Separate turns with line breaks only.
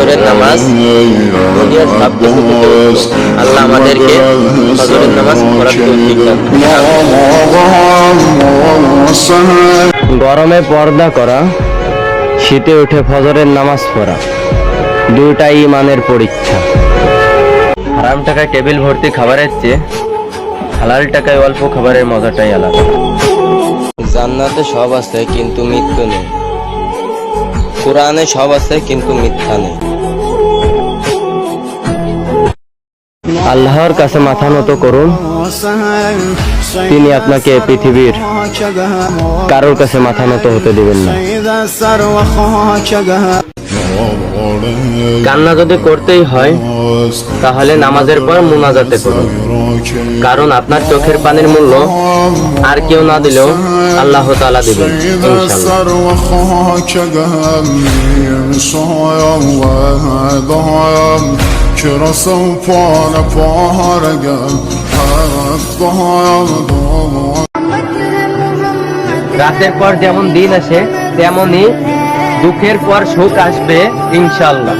ফজরের নামাজ দুনিয়ার সব কিছু থেকে আল্লাহ আমাদেরকে ফজরের নামাজ পড়ার তৌফিক
গরমে পর্দা করা শীতে উঠে ফজরের নামাজ পড়া দুটাই ইমানের পরীক্ষা। হারাম টাকায় টেবিল ভর্তি খাবারের চেয়ে হালাল টাকায় অল্প খাবারের মজাটাই আলাদা। জান্নাতে সব আছে কিন্তু মৃত্যু নেই। কোরআনে সব আছে কিন্তু মিথ্যা নেই। আল্লাহর কাছে মাথা নত করুন। তিনি আপনাকে পৃথিবীর কারোর কাছে মাথা নত হতে দিবেন না। কান্না যদি করতেই হয়, তাহলে নামাজের পর মুনাজাতে করুন। কারণ আপনার চোখের পানির মূল্য আর কেউ না দিলেও আল্লাহ তাআলা দিবেন, ইনশাআল্লাহ।
چرا سوپان پاهرگم حق های
রাতের পর যেমন দিন আসে তেমনই দুঃখের পর সুখ আসবে ইনশাআল্লাহ